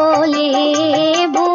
কোলে বো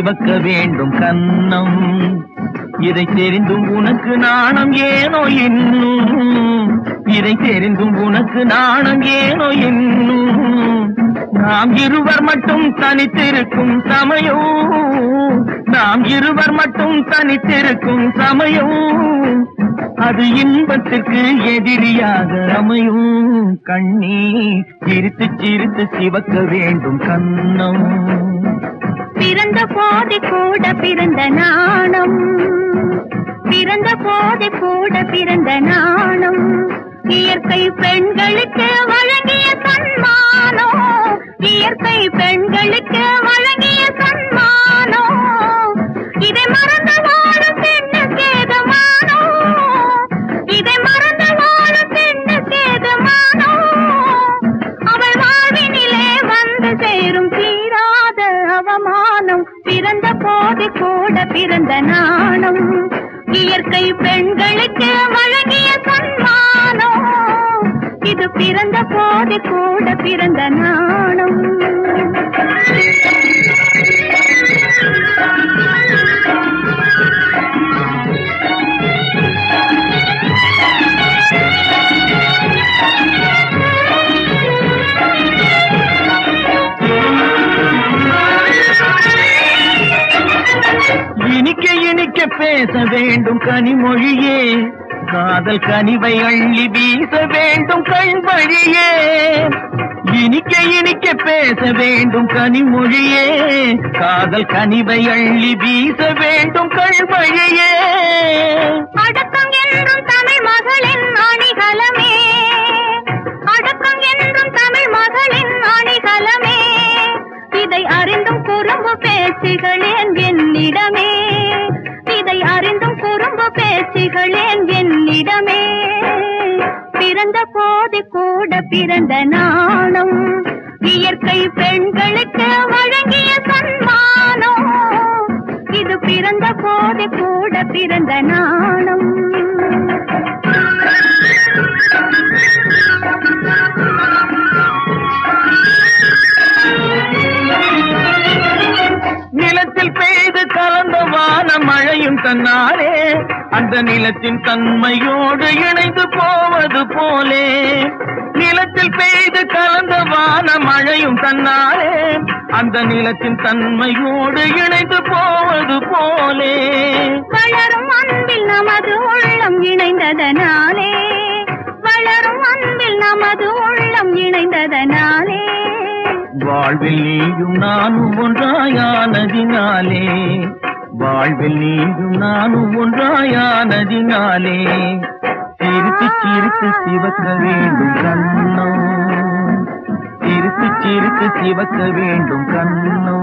சிவக்க வேண்டும் கண்ணம். இதை தெரிந்தும் உனக்கு நாணம் ஏனோ இன்னும். இதை தெரிந்தும் உனக்கு நாணம் ஏனோ இன்னும். நாம் இருவர் மட்டும் தனித்திருக்கும் சமயம் நாம் இருவர் மட்டும் தனித்திருக்கும் சமயம் அது இன்பத்திற்கு எதிரியாக அமையும். கண்ணீர் சிரித்து சிரித்து சிவக்க வேண்டும் கண்ணம். பிறந்த போது கூட பிறந்த நாணம். பிறந்த போது கூட பிறந்த நாணம். இயற்கை பெண்களுக்கு வழங்கிய சன்மானம். இயற்கை பெண்களுக்கு வழங்கிய சன்மானம். இதை மறந்து பிறந்த நாணம் இயற்கை பெண்களுக்கு வழங்கிய சன்மானம். இது பிறந்த போது கூட பிறந்த நாணம் சிரிக்க பேச வேண்டும் கனிமொழியே. காதல் கனிவை அள்ளி வீச வேண்டும் கண் வழியே. இனிக்க இனிக்க பேச வேண்டும் கனிமொழியே. காதல் கனிவை அள்ளி வீச வேண்டும் கண் வழியே. அடக்கம் என்றும் தமிழ் மகளின் அணிகலமே. அடக்கம் என்றும் தமிழ் மகளின் அணிகலமே. இதை அறிந்தும் குறும்பு பேசுகளேன் என்னிடமே. இதை அறிந்தும் குறும்பு பேச்சுகளேன் என்னிடமே. பிறந்த போது கூட பிறந்த நாணம் இயற்கை பெண்களுக்கு வழங்கிய சன்மானம். இது பிறந்த போது கூட பிறந்த நாணம் தன்னாலே அந்த நிலத்தின் தன்மையோடு இணைந்து போவது போலே. நிலத்தில் பெய்து கலந்த வான மழையும் தன்னாலே அந்த நிலத்தின் தன்மையோடு இணைந்து போவது போலே. வளரும் அன்பில் நமது உள்ளம் இணைந்ததனாலே. வளரும் அன்பில் நமது உள்ளம் இணைந்ததனாலே. வாழ்வில் நீயும் நானும் ஒன்றாயானதினாலே. வாழ்வில் நீங்கும் நானும் ஒன்றாயானதினாலே சிரித்து சிரித்து சிவக்க வேண்டும் கண்ணோ சிரித்து சிரித்து சிவக்க வேண்டும் கண்ணோ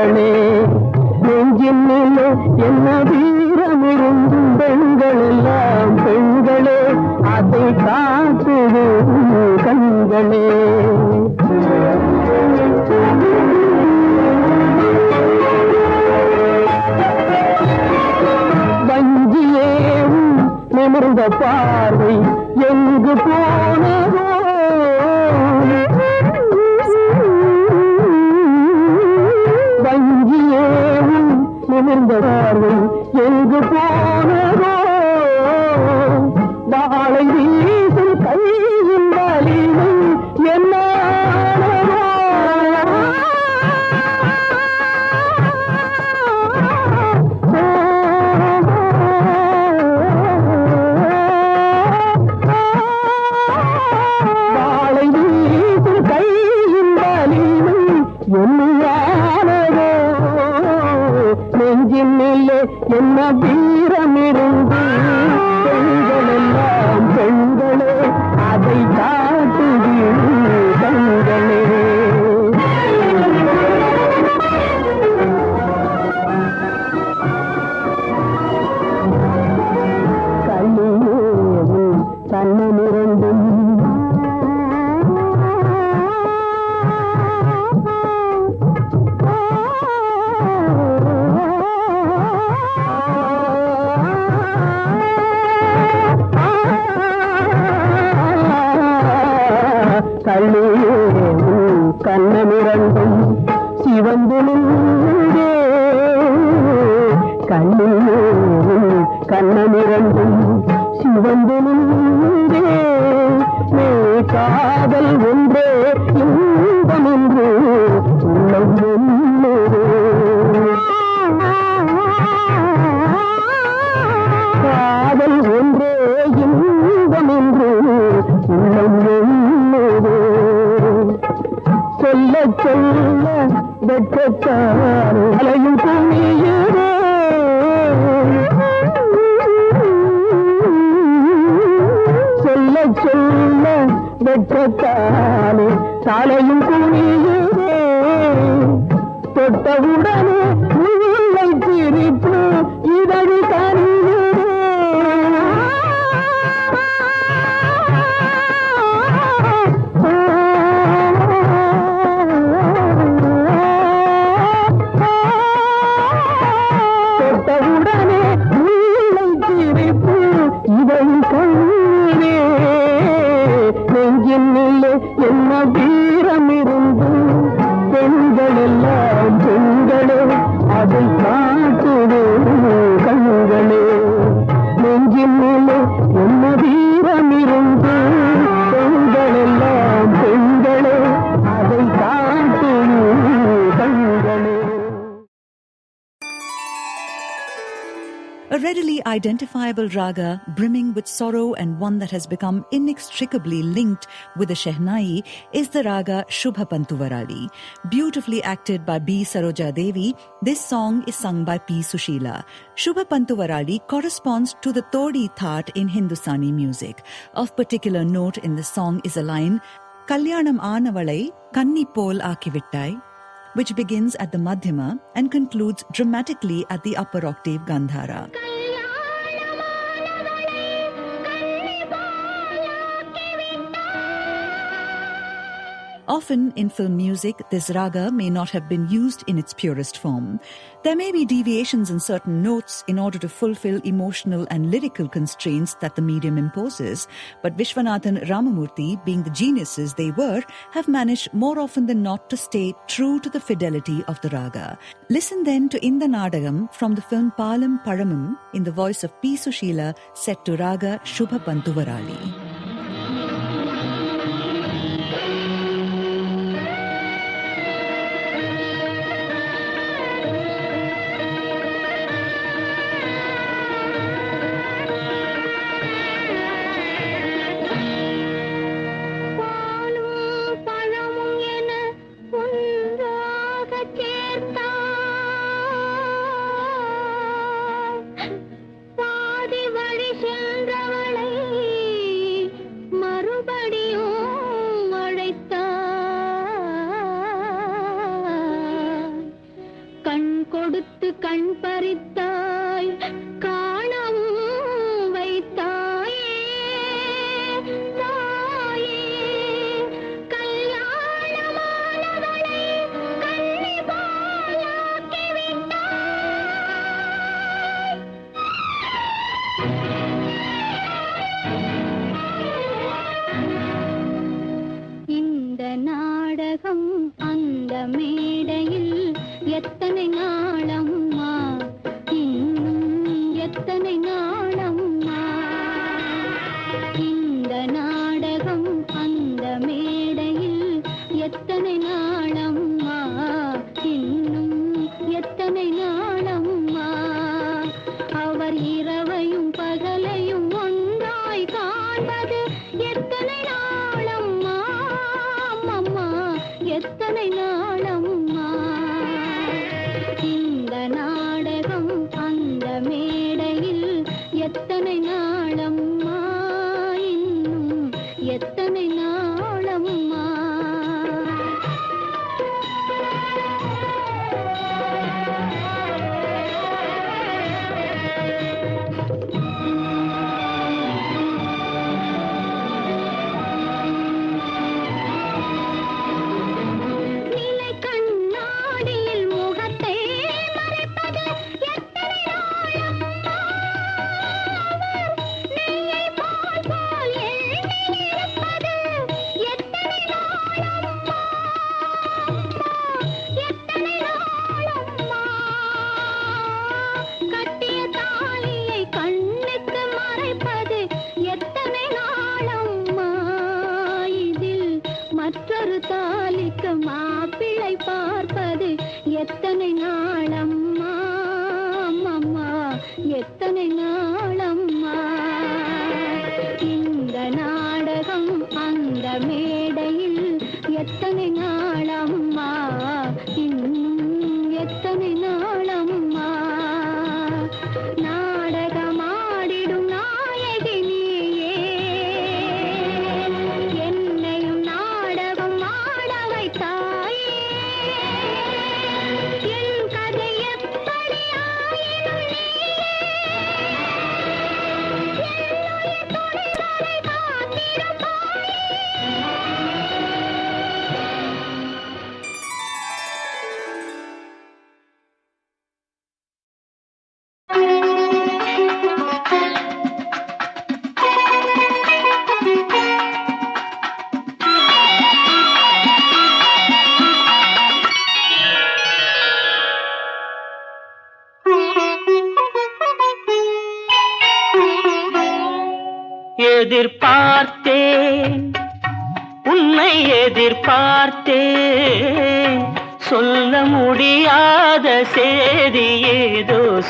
கண்களே நெஞ்சினிலே என்ன வீரம் இருந்தும் பெண்கள் எல்லாம் பெண்களே அதை காட்டுது கண்களே. வஞ்சியேவும் நிமிர்ந்த பார்வை எங்கு போ சொல்ல சொல்ல வெட்கத்தார் அலையும் துணியதோ சொல்ல சொல்ல வெட்கத்தானே சாலையும் குனியுதே தொட்டவுடனே identifiable raga brimming with sorrow and one that has become inextricably linked with the Shehnai is the raga Shubha Pantuvarali. Beautifully acted by B. Saroja Devi, this song is sung by P. Sushila. Shubha Pantuvarali corresponds to the Todi Thaat in Hindustani music. Of particular note in the song is a line, Kalyanam Anavalai Kanni Pol Akivittai, which begins at the Madhyama and concludes dramatically at the upper octave Gandhara. Often in film music, this raga may not have been used in its purest form. There may be deviations in certain notes in order to fulfill emotional and lyrical constraints that the medium imposes, but Vishwanathan Ramamurthy, being the geniuses they were, have managed more often than not to stay true to the fidelity of the raga. Listen then to Inda Nadagam from the film Palam Paramam in the voice of P. Sushila set to raga Shubha Pantuvarali. கொடுத்து கண் பறித்தாய்.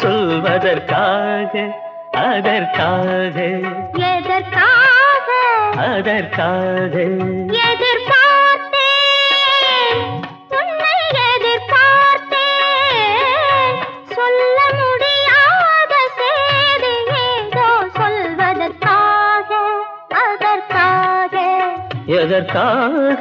சொல்வதற்காக அதற்காக. எதற்காக? அதற்காக. எதிர்பார்த்தேன். உன்னை எதிர்பார்த்தேன். சொல்ல முடியாத செய்தி ஏதோ சொல்வதற்காக அதற்காக. எதற்காக?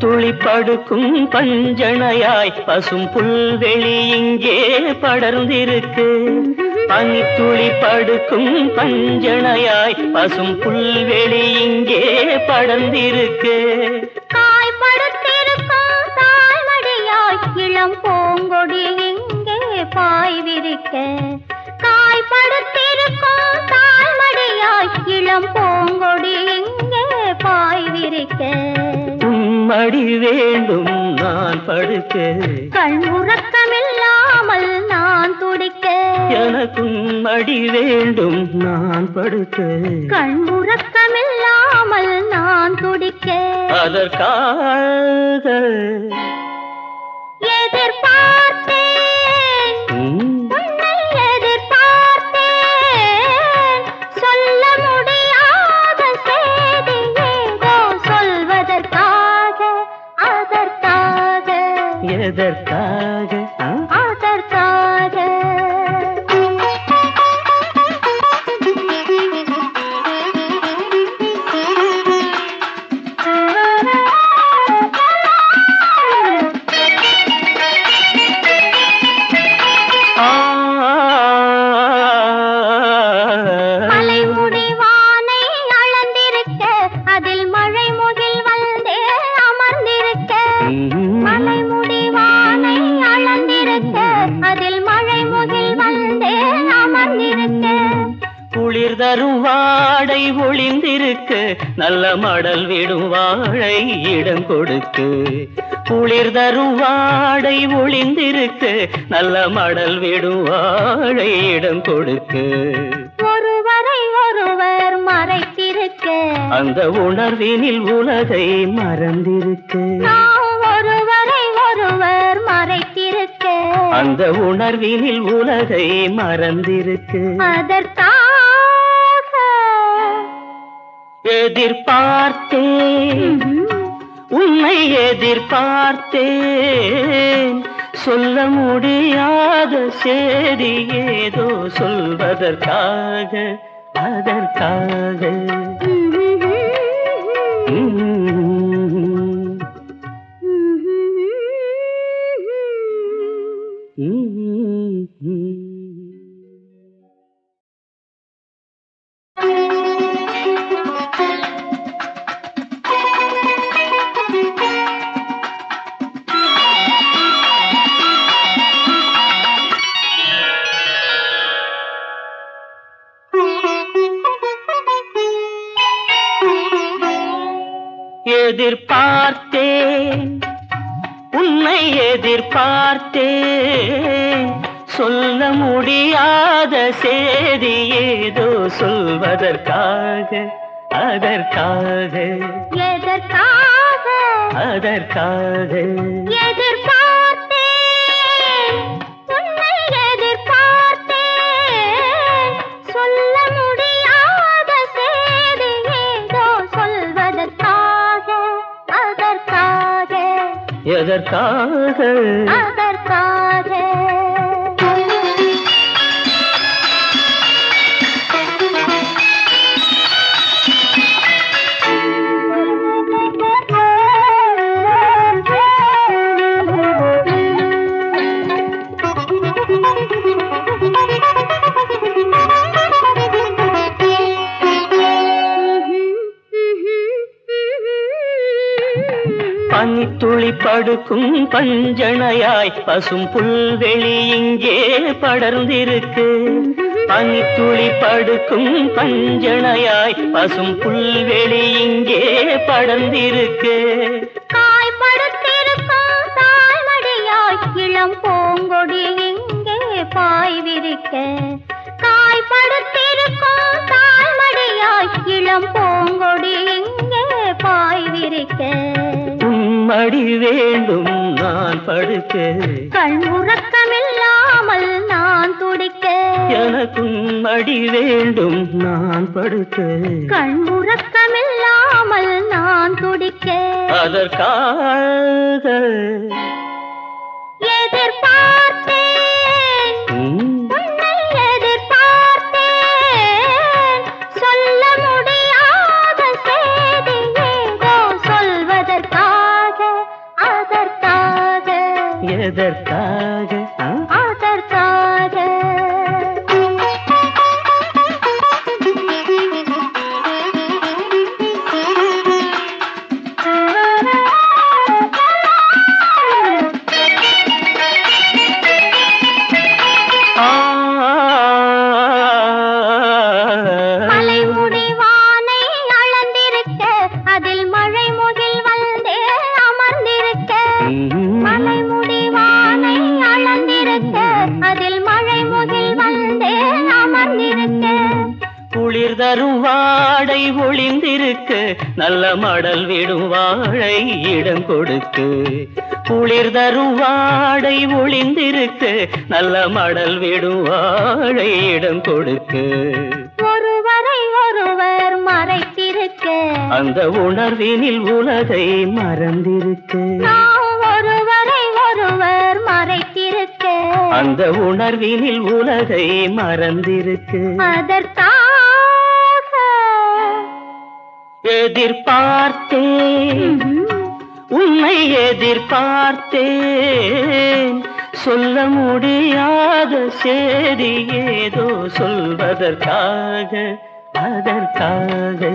துளி படுக்கும் பஞ்சனையாய் பசும் புல்வெளி இங்கே படர்ந்திருக்கு. பனித்துளி படுக்கும் பஞ்சனையாய் பசும் புல்வெளி இங்கே படர்ந்திருக்கு. காய் காய்படுத்திருக்கும் தாய்மடியாய் இளம் பூங்கொடி இங்கே பாய்விருக்க. காய் படுத்திருக்கும் தாய்மடியாய் இளம் பூங்கொடி இங்கே பாய்விருக்க. உம்மடி வேண்டும் நான் படுக்க. கண் உறக்கமில்லாமல் நான் துடிக்க. எனக்கும் மடி வேண்டும் நான் படுக்க. கண் உறக்கமில்லாமல் நான் துடிக்க. அதற்காக எதிர்பார்த்தேன் அமர்ந்திருக்க குளிர் தரும் வாடை ஒளிந்திருக்கு. நல்ல மடல் விடும் வாழை இடம் கொடுக்கு. குளிர் தரும் வாடை ஒளிந்திருக்கு. நல்ல மடல் விடும் வாழை இடம் கொடுக்கு. ஒருவரை ஒருவர் மறைத்திருக்க. அந்த உணர்வினில் உலகை மறந்திருக்கு. ஒருவரை ஒருவர் மறைத்திருக்க அந்த உணர்வினில் உலகை மறந்திருக்கு. அதற்காக. எதிர்பார்த்தேன். உன்னை எதிர்பார்த்தேன். சொல்ல முடியாத செய்தி ஏதோ சொல்வதற்காக அதற்காக. சொல்ல முடியாத செய்தி ஏதோ சொல்வதற்காக அதற்காக. எதற்காக? அதற்காக. எதிர்பார்த்தேன். உன்னை எதிர்பார்த்தேன். சொல்ல முடியாத செய்தி ஏதோ சொல்வதற்காக அதற்காக. எதற்காக? படுக்கும் பஞ்சனையாய் பசும் புல்வெளி இங்கே படர்ந்திருக்கு. பனித்துளி படுக்கும் பஞ்சனையாய் பசும் புல்வெளி இங்கே படர்ந்திருக்கு. காய் படுத்திருக்கும் தாய்மடியாய் இளம் பூங்கொடி இங்கே பாய்விருக்க. காய் படுத்திருக்கும் தாய்மடியாய் இளம் பூங்கொடி இங்கே பாய்விருக்க. உம்மடி வேண்டும் நான் படுக்க. கண் உறக்கமில்லாமல் நான் துடிக்க. எனக்கும் அடி வேண்டும் நான் படுக்க. கண் உறக்கமில்லாமல் நான் துடிக்க. அதற்காக எதற்காக மடல் விடும் வாழை இடம் கொடுக்கு குளிர் தரும் வாடை ஒளிந்திருக்கு நல்ல மடல் விடும் வாழை இடம் கொடுக்கு ஒருவரை ஒருவர் மறைத்திருக்க. அந்த உணர்வினில் உலகை மறந்திருக்கு. ஒருவரை ஒருவர் மறைத்திருக்க. அந்த உணர்வினில் உலகை மறந்திருக்கு. அதற்காக எதிர்பார்த்தேன். உன்னை எதிர்பார்த்தேன். சொல்ல முடியாத சேரி ஏதோ சொல்வதற்காக அதற்காக.